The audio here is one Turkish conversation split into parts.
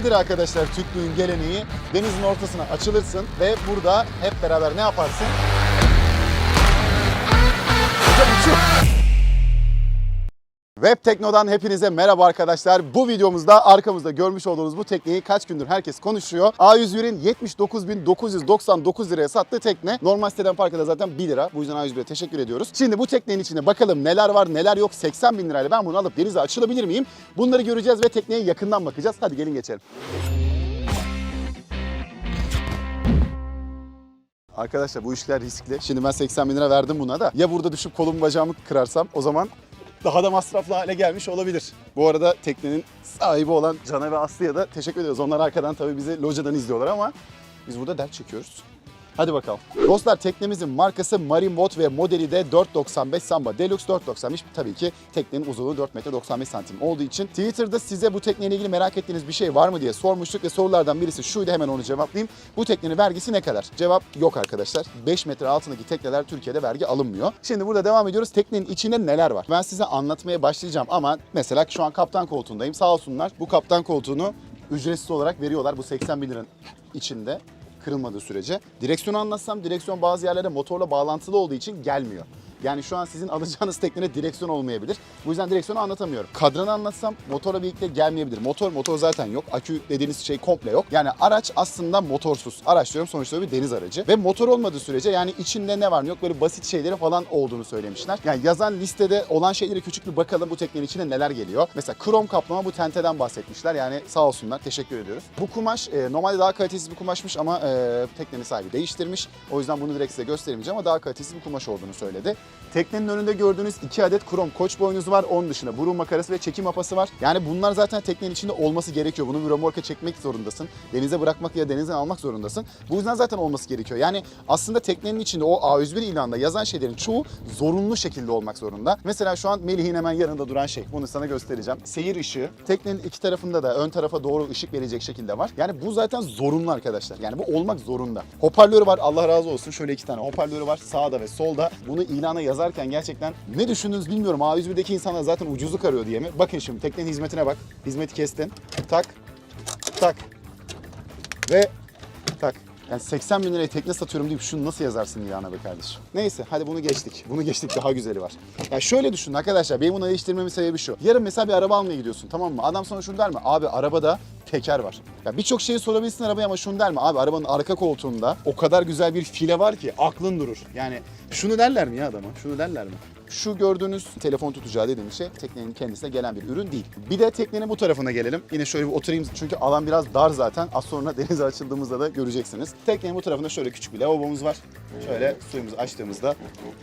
Nedir arkadaşlar Türklüğün geleneği? Denizin ortasına açılırsın ve burada hep beraber ne yaparsın? Web Tekno'dan hepinize merhaba arkadaşlar. Bu videomuzda arkamızda görmüş olduğunuz bu tekneyi kaç gündür herkes konuşuyor. A101'in 79.999 liraya sattığı tekne. Normal siteden parkada zaten 1 lira. Bu yüzden A101'e teşekkür ediyoruz. Şimdi bu teknenin içinde bakalım neler var neler yok. 80 bin lirayla ben bunu alıp denize açılabilir miyim? Bunları göreceğiz ve tekneye yakından bakacağız. Hadi gelin geçelim. Arkadaşlar bu işler riskli. Şimdi ben 80 bin lira verdim buna da. Ya burada düşüp kolumu bacağımı kırarsam o zaman daha da masraflı hale gelmiş olabilir. Bu arada teknenin sahibi olan Can'a ve Aslı'ya da teşekkür ediyoruz. Onlar arkadan tabii bizi locadan izliyorlar ama biz burada dert çekiyoruz. Hadi bakalım. Dostlar teknemizin markası Marine Boat ve modeli de 495 Samba Deluxe 495. Tabii ki teknenin uzunluğu 4 metre 95 santim olduğu için Twitter'da size bu tekneyle ilgili merak ettiğiniz bir şey var mı diye sormuştuk ve sorulardan birisi şuydu hemen onu cevaplayayım. Bu teknenin vergisi ne kadar? Cevap yok arkadaşlar. 5 metre altındaki tekneler Türkiye'de vergi alınmıyor. Şimdi burada devam ediyoruz. Teknenin içinde neler var? Ben size anlatmaya başlayacağım ama mesela şu an kaptan koltuğundayım. Sağ olsunlar bu kaptan koltuğunu ücretsiz olarak veriyorlar bu 80 bin liranın içinde kırılmadığı sürece. Direksiyonu anlatsam direksiyon bazı yerlere motorla bağlantılı olduğu için gelmiyor. Yani şu an sizin alacağınız teknede direksiyon olmayabilir. Bu yüzden direksiyonu anlatamıyorum. Kadranı anlatsam motorla birlikte gelmeyebilir. Motor motor zaten yok. Akü dediğiniz şey komple yok. Yani araç aslında motorsuz. Araç diyorum sonuçta bir deniz aracı. Ve motor olmadığı sürece yani içinde ne var ne yok böyle basit şeyleri falan olduğunu söylemişler. Yani yazan listede olan şeylere küçük bir bakalım bu teknenin içine neler geliyor. Mesela krom kaplama bu tenteden bahsetmişler. Yani sağ olsunlar teşekkür ediyoruz. Bu kumaş e, normalde daha kalitesiz bir kumaşmış ama e, teknenin sahibi değiştirmiş. O yüzden bunu direkt size gösteremeyeceğim ama daha kalitesiz bir kumaş olduğunu söyledi. Teknenin önünde gördüğünüz iki adet krom koç boynuzu var. Onun dışında burun makarası ve çekim apası var. Yani bunlar zaten teknenin içinde olması gerekiyor. Bunu bir remorka çekmek zorundasın. Denize bırakmak ya denizden almak zorundasın. Bu yüzden zaten olması gerekiyor. Yani aslında teknenin içinde o A101 ilanında yazan şeylerin çoğu zorunlu şekilde olmak zorunda. Mesela şu an Melih'in hemen yanında duran şey. Bunu sana göstereceğim. Seyir ışığı. Teknenin iki tarafında da ön tarafa doğru ışık verecek şekilde var. Yani bu zaten zorunlu arkadaşlar. Yani bu olmak zorunda. Hoparlörü var. Allah razı olsun. Şöyle iki tane hoparlörü var. Sağda ve solda. Bunu ilana yazarken gerçekten ne düşündünüz bilmiyorum. A101'deki insanlar zaten ucuzluk arıyor diye mi? Bakın şimdi teknenin hizmetine bak. Hizmeti kestin. Tak. Tak. Ve tak. Yani 80 bin liraya tekne satıyorum deyip şunu nasıl yazarsın ilana be kardeşim? Neyse hadi bunu geçtik. Bunu geçtik daha güzeli var. Ya şöyle düşünün arkadaşlar benim bunu eleştirmemin sebebi şu. Yarın mesela bir araba almaya gidiyorsun tamam mı? Adam sana şunu der mi? Abi arabada teker var. Ya birçok şeyi sorabilirsin arabaya ama şunu der mi? Abi arabanın arka koltuğunda o kadar güzel bir file var ki aklın durur. Yani şunu derler mi ya adama? Şunu derler mi? Şu gördüğünüz telefon tutacağı dediğimiz şey teknenin kendisine gelen bir ürün değil. Bir de teknenin bu tarafına gelelim. Yine şöyle bir oturayım çünkü alan biraz dar zaten. Az sonra denize açıldığımızda da göreceksiniz. Teknenin bu tarafında şöyle küçük bir lavabomuz var. Şöyle suyumuzu açtığımızda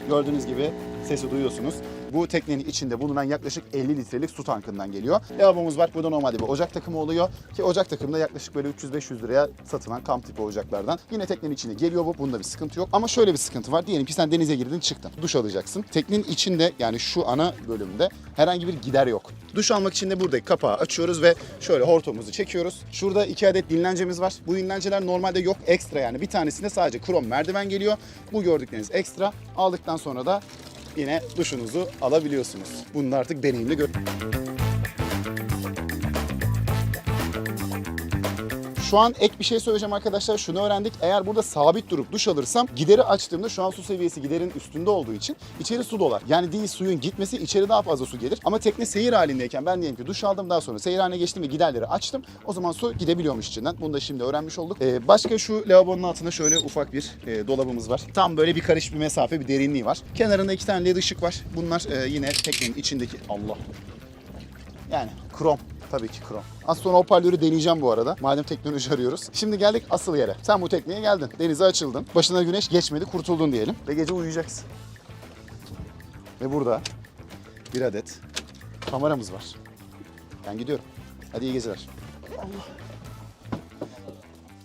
gördüğünüz gibi sesi duyuyorsunuz. Bu teknenin içinde bulunan yaklaşık 50 litrelik su tankından geliyor. Lavabomuz var. Burada normalde bir ocak takımı oluyor. Ki ocak takımında yaklaşık böyle 300-500 liraya satılan kamp tipi ocaklardan. Yine teknenin içinde geliyor bu. Bunda bir sıkıntı yok. Ama şöyle bir sıkıntı var. Diyelim ki sen denize girdin çıktın. Duş alacaksın. Teknenin içinde yani şu ana bölümde herhangi bir gider yok. Duş almak için de buradaki kapağı açıyoruz ve şöyle hortumumuzu çekiyoruz. Şurada iki adet dinlencemiz var. Bu dinlenceler normalde yok. Ekstra yani. Bir tanesinde sadece krom merdiven geliyor. Bu gördükleriniz ekstra. Aldıktan sonra da yine duşunuzu alabiliyorsunuz. Bunu da artık deneyimli gör. Şu an ek bir şey söyleyeceğim arkadaşlar. Şunu öğrendik. Eğer burada sabit durup duş alırsam gideri açtığımda şu an su seviyesi giderin üstünde olduğu için içeri su dolar. Yani değil suyun gitmesi içeri daha fazla su gelir. Ama tekne seyir halindeyken ben diyelim ki duş aldım daha sonra seyir haline geçtim ve giderleri açtım. O zaman su gidebiliyormuş içinden. Bunu da şimdi öğrenmiş olduk. Ee, başka şu lavabonun altında şöyle ufak bir e, dolabımız var. Tam böyle bir karış bir mesafe bir derinliği var. Kenarında iki tane led ışık var. Bunlar e, yine teknenin içindeki Allah yani krom. Tabii ki krom. Az sonra hoparlörü deneyeceğim bu arada. Madem teknoloji arıyoruz. Şimdi geldik asıl yere. Sen bu tekneye geldin. Denize açıldın. Başına güneş geçmedi. Kurtuldun diyelim. Ve gece uyuyacaksın. Ve burada bir adet kameramız var. Ben gidiyorum. Hadi iyi geceler.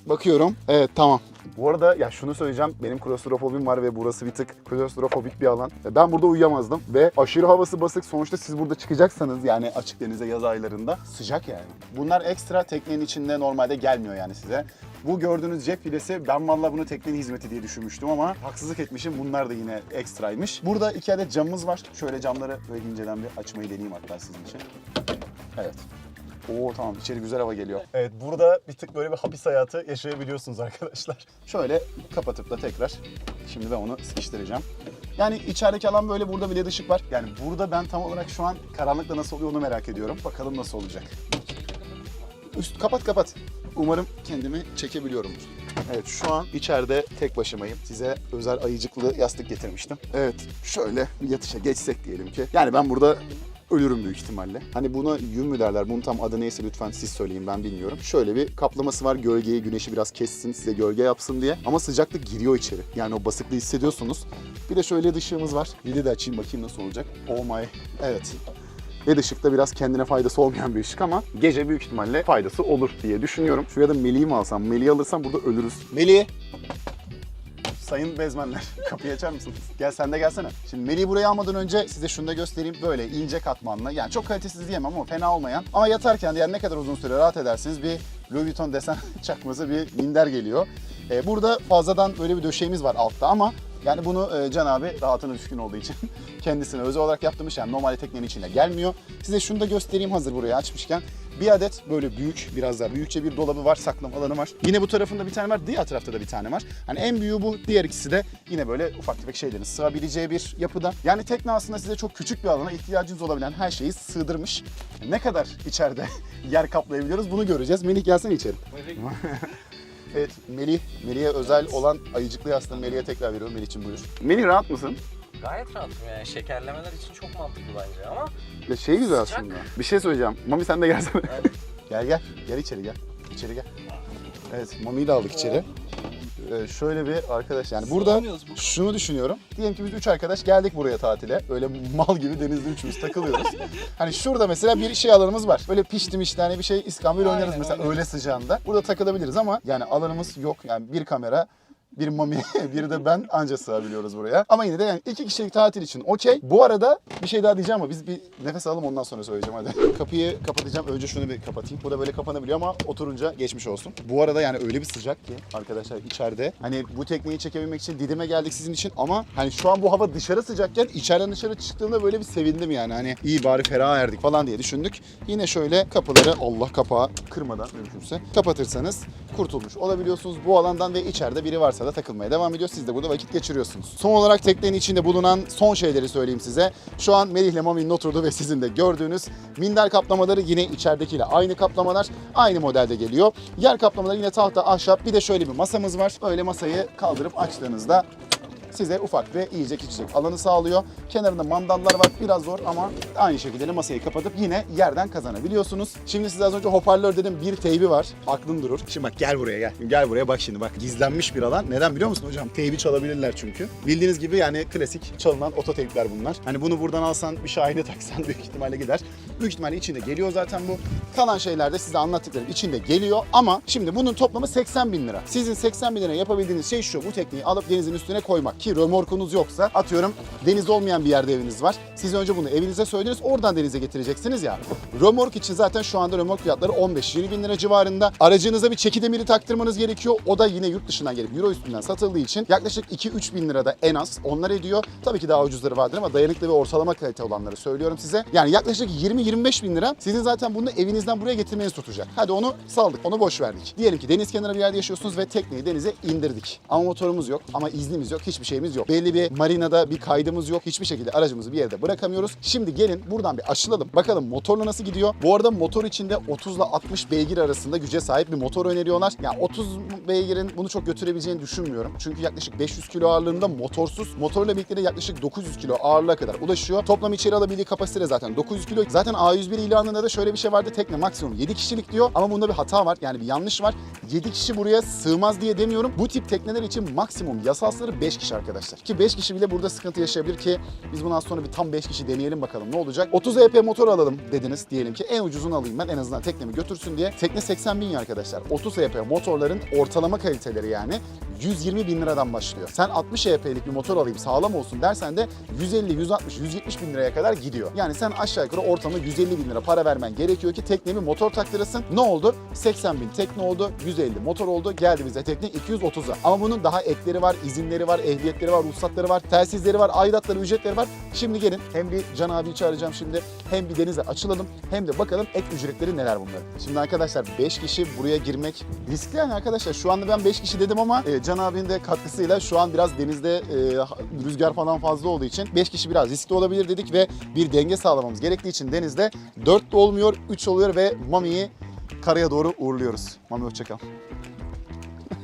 Bakıyorum. Evet tamam. Bu arada ya şunu söyleyeceğim. Benim klostrofobim var ve burası bir tık klostrofobik bir alan. Ben burada uyuyamazdım ve aşırı havası basık. Sonuçta siz burada çıkacaksanız yani açık denize yaz aylarında sıcak yani. Bunlar ekstra teknenin içinde normalde gelmiyor yani size. Bu gördüğünüz cep filesi ben vallahi bunu teknenin hizmeti diye düşünmüştüm ama haksızlık etmişim. Bunlar da yine ekstraymış. Burada iki adet camımız var. Şöyle camları böyle inceden bir açmayı deneyeyim hatta sizin için. Evet. Oo tamam içeri güzel hava geliyor. Evet burada bir tık böyle bir hapis hayatı yaşayabiliyorsunuz arkadaşlar. Şöyle kapatıp da tekrar şimdi ben onu sıkıştıracağım. Yani içerideki alan böyle burada bile ışık var. Yani burada ben tam olarak şu an karanlıkta nasıl oluyor onu merak ediyorum. Bakalım nasıl olacak. Üst kapat kapat. Umarım kendimi çekebiliyorumdur. Evet şu an içeride tek başımayım. Size özel ayıcıklı yastık getirmiştim. Evet şöyle bir yatışa geçsek diyelim ki. Yani ben burada ölürüm büyük ihtimalle. Hani buna yün mü derler? Bunun tam adı neyse lütfen siz söyleyin ben bilmiyorum. Şöyle bir kaplaması var. Gölgeyi, güneşi biraz kessin, size gölge yapsın diye. Ama sıcaklık giriyor içeri. Yani o basıklığı hissediyorsunuz. Bir de şöyle ışığımız var. Bir de açayım bakayım nasıl olacak. Oh my. Evet. LED ışıkta biraz kendine faydası olmayan bir ışık ama gece büyük ihtimalle faydası olur diye düşünüyorum. Şuraya da Melih'i mi alsam? Melih'i alırsam burada ölürüz. Melih! Sayın bezmenler kapıyı açar mısınız? Gel sen de gelsene. Şimdi Melih'i buraya almadan önce size şunu da göstereyim. Böyle ince katmanlı yani çok kalitesiz diyemem ama fena olmayan. Ama yatarken yani ne kadar uzun süre rahat edersiniz bir Louis Vuitton desen çakması bir minder geliyor. Ee, burada fazladan böyle bir döşeğimiz var altta ama yani bunu e, Can abi rahatına düşkün olduğu için kendisine özel olarak yaptırmış. Yani normalde teknenin içine gelmiyor. Size şunu da göstereyim hazır buraya açmışken. Bir adet böyle büyük, biraz daha büyükçe bir dolabı var, saklama alanı var. Yine bu tarafında bir tane var, diğer tarafta da bir tane var. Hani en büyüğü bu, diğer ikisi de yine böyle ufak tefek şeylerin sığabileceği bir yapıda. Yani tekne aslında size çok küçük bir alana ihtiyacınız olabilen her şeyi sığdırmış. Ne kadar içeride yer kaplayabiliyoruz bunu göreceğiz. Melih gelsene içeri. Evet Melih, Melih'e özel olan ayıcıklı yastığını Melih'e tekrar veriyorum. Melih'ciğim buyur. Melih rahat mısın? Gayet rahatım yani şekerlemeler için çok mantıklı bence ama Ya şey güzel Sıcak. aslında. Bir şey söyleyeceğim. Mami sen de gelsene. yani Gel gel. Gel içeri gel. İçeri gel. Evet Mami'yi de aldık içeri. Ee, şöyle bir arkadaş yani burada Sığamıyoruz bu. şunu düşünüyorum. Diyelim ki biz üç arkadaş geldik buraya tatile. Öyle mal gibi denizde üçümüz takılıyoruz. hani şurada mesela bir şey alanımız var. Böyle pişti mişti hani bir şey iskambil oynarız Aynen, mesela aynen. öyle sıcağında. Burada takılabiliriz ama yani alanımız yok. Yani bir kamera bir mami, bir de ben anca sığabiliyoruz buraya. Ama yine de yani iki kişilik tatil için okey. Bu arada bir şey daha diyeceğim ama biz bir nefes alalım ondan sonra söyleyeceğim hadi. Kapıyı kapatacağım. Önce şunu bir kapatayım. Bu da böyle kapanabiliyor ama oturunca geçmiş olsun. Bu arada yani öyle bir sıcak ki arkadaşlar içeride. Hani bu tekneyi çekebilmek için Didim'e geldik sizin için ama hani şu an bu hava dışarı sıcakken içeriden dışarı çıktığımda böyle bir sevindim yani. Hani iyi bari ferah erdik falan diye düşündük. Yine şöyle kapıları Allah kapağı kırmadan mümkünse kapatırsanız kurtulmuş olabiliyorsunuz bu alandan ve içeride biri varsa da takılmaya devam ediyor. Siz de burada vakit geçiriyorsunuz. Son olarak teknenin içinde bulunan son şeyleri söyleyeyim size. Şu an Melih ile Mami'nin oturduğu ve sizin de gördüğünüz minder kaplamaları yine içeridekiyle aynı kaplamalar. Aynı modelde geliyor. Yer kaplamaları yine tahta, ahşap. Bir de şöyle bir masamız var. Böyle masayı kaldırıp açtığınızda size ufak ve yiyecek içecek alanı sağlıyor. Kenarında mandallar var biraz zor ama aynı şekilde de masayı kapatıp yine yerden kazanabiliyorsunuz. Şimdi size az önce hoparlör dedim bir teybi var. Aklın durur. Şimdi bak gel buraya gel. Gel buraya bak şimdi bak gizlenmiş bir alan. Neden biliyor musun hocam? Teybi çalabilirler çünkü. Bildiğiniz gibi yani klasik çalınan oto teypler bunlar. Hani bunu buradan alsan bir şahide taksan büyük ihtimalle gider. Büyük ihtimalle içinde geliyor zaten bu. Kalan şeyler de size anlattıklarım içinde geliyor ama şimdi bunun toplamı 80 bin lira. Sizin 80 bin lira yapabildiğiniz şey şu. Bu tekneyi alıp denizin üstüne koymak ki römorkunuz yoksa atıyorum deniz olmayan bir yerde eviniz var. Siz önce bunu evinize söylediniz oradan denize getireceksiniz ya. Römork için zaten şu anda römork fiyatları 15-20 bin lira civarında. Aracınıza bir çeki demiri taktırmanız gerekiyor. O da yine yurt dışından gelip euro üstünden satıldığı için yaklaşık 2-3 bin lirada en az onlar ediyor. Tabii ki daha ucuzları vardır ama dayanıklı ve ortalama kalite olanları söylüyorum size. Yani yaklaşık 20-25 bin lira sizin zaten bunu evinizden buraya getirmeniz tutacak. Hadi onu saldık, onu boş verdik. Diyelim ki deniz kenarı bir yerde yaşıyorsunuz ve tekneyi denize indirdik. Ama motorumuz yok, ama iznimiz yok, hiçbir şeyimiz yok. Belli bir marinada bir kaydımız yok. Hiçbir şekilde aracımızı bir yerde bırakamıyoruz. Şimdi gelin buradan bir açılalım. Bakalım motorla nasıl gidiyor? Bu arada motor içinde 30 ile 60 beygir arasında güce sahip bir motor öneriyorlar. Ya 30 beygirin bunu çok götürebileceğini düşünmüyorum. Çünkü yaklaşık 500 kilo ağırlığında motorsuz. Motorla birlikte de yaklaşık 900 kilo ağırlığa kadar ulaşıyor. Toplam içeri alabildiği kapasite zaten 900 kilo. Zaten A101 ilanında da şöyle bir şey vardı. Tekne maksimum 7 kişilik diyor. Ama bunda bir hata var. Yani bir yanlış var. 7 kişi buraya sığmaz diye demiyorum. Bu tip tekneler için maksimum yasal sınırı 5 kişi arkadaşlar. Ki 5 kişi bile burada sıkıntı yaşayabilir ki biz bundan sonra bir tam 5 kişi deneyelim bakalım ne olacak. 30 EP motor alalım dediniz diyelim ki en ucuzunu alayım ben en azından teknemi götürsün diye. Tekne 80 bin ya arkadaşlar. 30 EP motorların ortalama kaliteleri yani 120 bin liradan başlıyor. Sen 60 EHP'lik bir motor alayım sağlam olsun dersen de 150, 160, 170 bin liraya kadar gidiyor. Yani sen aşağı yukarı ortamda 150 bin lira para vermen gerekiyor ki teknemi motor taktırasın. Ne oldu? 80 bin tekne oldu, 150 motor oldu. Geldi bize tekne 230'a. Ama bunun daha ekleri var, izinleri var, ehliyetleri var, ruhsatları var, telsizleri var, aidatları, ücretleri var. Şimdi gelin hem bir Can abiyi çağıracağım şimdi hem bir denize açılalım hem de bakalım ek ücretleri neler bunların. Şimdi arkadaşlar 5 kişi buraya girmek riskli yani arkadaşlar. Şu anda ben 5 kişi dedim ama e, Can abinin de katkısıyla şu an biraz denizde e, rüzgar falan fazla olduğu için 5 kişi biraz riskli olabilir dedik ve bir denge sağlamamız gerektiği için denizde 4 de olmuyor 3 oluyor ve Mami'yi karaya doğru uğurluyoruz. Mami hoşçakal.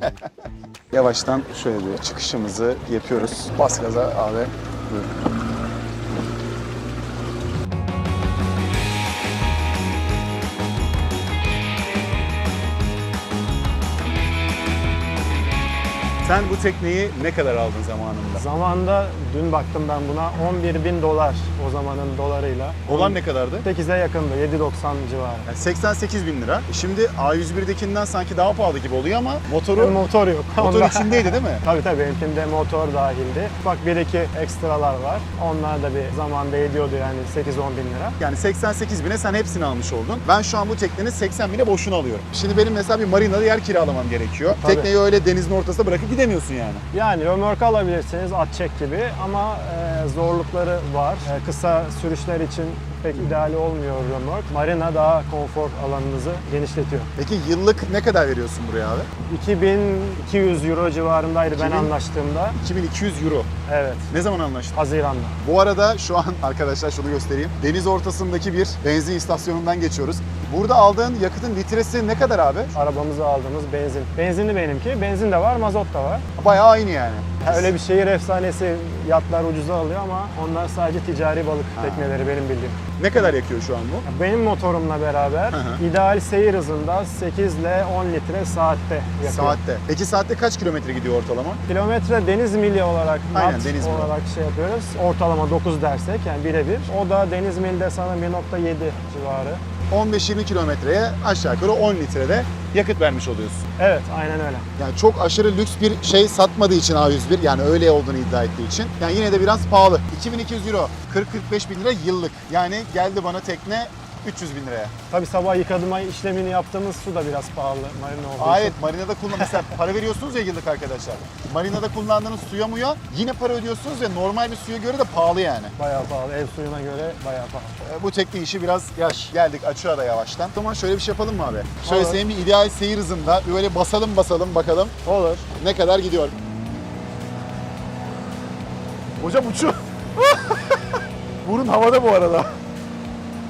Yavaştan şöyle bir çıkışımızı yapıyoruz. Bas gaza abi. Buyurun. Sen bu tekneyi ne kadar aldın zamanında? Zamanında dün baktım ben buna 11 bin dolar o zamanın dolarıyla. Olan ne kadardı? 8'e yakındı 7.90 civarı. Yani 88 bin lira. Şimdi A101'dekinden sanki daha pahalı gibi oluyor ama motoru Benim motor yok. motor Onda- içindeydi değil mi? Tabii tabii benimkinde motor dahildi. Ufak bir iki ekstralar var. Onlar da bir zamanda ediyordu yani 8-10 bin lira. Yani 88 bine sen hepsini almış oldun. Ben şu an bu teknenin 80 bine boşuna alıyorum. Şimdi benim mesela bir marinada yer kiralamam gerekiyor. Tabii. Tekneyi öyle denizin ortasında bırakıp gidemiyorsun yani. Yani römork alabilirsiniz at çek gibi ama e, zorlukları var. E, kısa sürüşler için pek ideal olmuyor römork. Marina daha konfor alanınızı genişletiyor. Peki yıllık ne kadar veriyorsun buraya abi? 2200 euro civarındaydı ben 2000? anlaştığımda. 2200 euro. Evet, Ne zaman anlaştın? Haziran'da. Bu arada şu an arkadaşlar şunu göstereyim. Deniz ortasındaki bir benzin istasyonundan geçiyoruz. Burada aldığın yakıtın litresi ne kadar abi? Arabamıza aldığımız benzin. Benzinli benimki. Benzin de var, mazot da var. Bayağı aynı yani. Ha, öyle bir şehir efsanesi yatlar ucuza alıyor ama onlar sadece ticari balık tekneleri benim bildiğim. Ne kadar yakıyor şu an bu? Benim motorumla beraber hı. ideal seyir hızında 8 ile 10 litre saatte yakıyor. Saatte. Peki saatte kaç kilometre gidiyor ortalama? Kilometre deniz mili olarak, Aynen, nat deniz mili. olarak şey yapıyoruz. Ortalama 9 dersek yani birebir. O da deniz milde sana 1.7 civarı. 15-20 kilometreye aşağı yukarı 10 litrede yakıt vermiş oluyorsun. Evet, aynen öyle. Yani çok aşırı lüks bir şey satmadığı için A101 yani öyle olduğunu iddia ettiği için. Yani yine de biraz pahalı. 2200 euro, 40-45 bin lira yıllık. Yani geldi bana tekne 300 bin liraya. Tabii sabah yıkadığıma işlemini yaptığımız su da biraz pahalı marina olduğu Aa, için. evet marinada kullan mesela para veriyorsunuz ya yıllık arkadaşlar. Marinada kullandığınız suya muya yine para ödüyorsunuz ve normal bir suya göre de pahalı yani. Bayağı pahalı. Ev suyuna göre bayağı pahalı. Ee, Bu tekne işi biraz yaş. Geldik açığa da yavaştan. O zaman şöyle bir şey yapalım mı abi? Şöyle Olur. senin bir ideal seyir hızında bir böyle basalım basalım bakalım Olur. ne kadar gidiyor. Hocam uçuyor. Burun havada bu arada.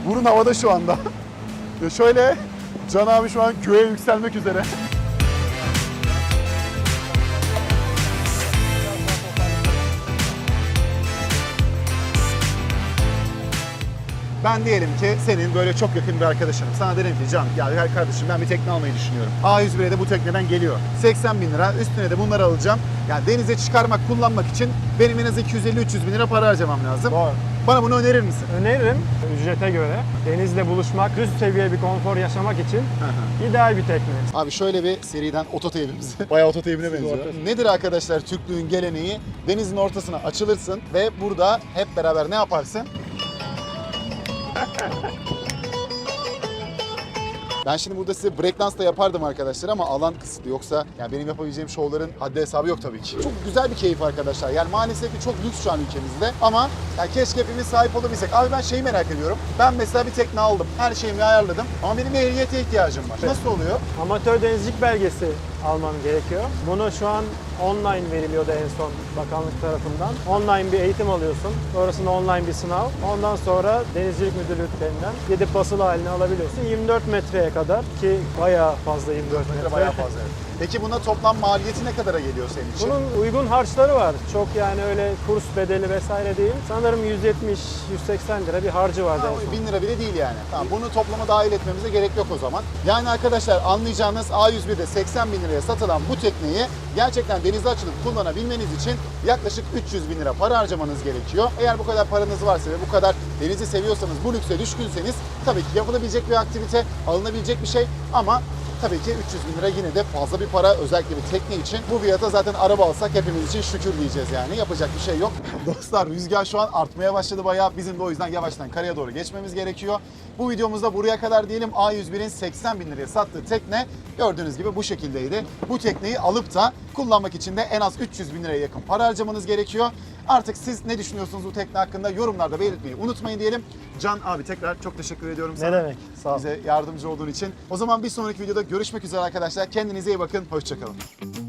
Burun havada şu anda. Şöyle Can abi şu an göğe yükselmek üzere. Ben diyelim ki senin böyle çok yakın bir arkadaşınım. Sana derim ki Can ya gel kardeşim ben bir tekne almayı düşünüyorum. A101'e de bu tekneden geliyor. 80 bin lira üstüne de bunları alacağım. Yani denize çıkarmak, kullanmak için benim en az 250-300 bin lira para harcamam lazım. Doğru. Bana bunu önerir misin? Öneririm ücrete göre denizle buluşmak, üst seviye bir konfor yaşamak için ideal bir tekne. Abi şöyle bir seriden ototeybimizi. Bayağı ototeybine benziyor. Nedir arkadaşlar Türklüğün geleneği? Denizin ortasına açılırsın ve burada hep beraber ne yaparsın? Ben şimdi burada size breakdance da yapardım arkadaşlar ama alan kısıtlı. Yoksa yani benim yapabileceğim şovların haddi hesabı yok tabii ki. Çok güzel bir keyif arkadaşlar. Yani maalesef ki çok lüks şu an ülkemizde ama yani keşke hepimiz sahip olabilsek. Abi ben şeyi merak ediyorum. Ben mesela bir tekne aldım. Her şeyimi ayarladım. Ama benim ehliyete ihtiyacım var. Nasıl oluyor? Amatör denizcilik belgesi alman gerekiyor. Bunu şu an online veriliyordu en son bakanlık tarafından. Online bir eğitim alıyorsun. Sonrasında online bir sınav. Ondan sonra denizcilik müdürlüklerinden gidip basılı halini alabiliyorsun. 24 metreye kadar ki bayağı fazla 24 metre. Bayağı fazla. evet. Peki buna toplam maliyeti ne kadara geliyor senin için? Bunun uygun harçları var. Çok yani öyle kurs bedeli vesaire değil. Sanırım 170-180 lira bir harcı vardı Ha, bin lira bile değil yani. Tamam, bunu toplama dahil etmemize gerek yok o zaman. Yani arkadaşlar anlayacağınız A101'de 80 bin liraya satılan bu tekneyi gerçekten denize açılıp kullanabilmeniz için yaklaşık 300 bin lira para harcamanız gerekiyor. Eğer bu kadar paranız varsa ve bu kadar denizi seviyorsanız, bu lükse düşkünseniz tabii ki yapılabilecek bir aktivite, alınabilecek bir şey ama Tabii ki 300 bin lira yine de fazla bir para özellikle bir tekne için. Bu fiyata zaten araba alsak hepimiz için şükür diyeceğiz yani. Yapacak bir şey yok. Dostlar rüzgar şu an artmaya başladı bayağı. Bizim de o yüzden yavaştan karaya doğru geçmemiz gerekiyor. Bu videomuzda buraya kadar diyelim A101'in 80 bin liraya sattığı tekne gördüğünüz gibi bu şekildeydi. Bu tekneyi alıp da kullanmak için de en az 300 bin liraya yakın para harcamanız gerekiyor. Artık siz ne düşünüyorsunuz bu tekne hakkında yorumlarda belirtmeyi unutmayın diyelim. Can abi tekrar çok teşekkür ediyorum Ne sana. demek? Sağ ol. Bize yardımcı olduğun için. O zaman bir sonraki videoda görüşmek üzere arkadaşlar. Kendinize iyi bakın. Hoşçakalın.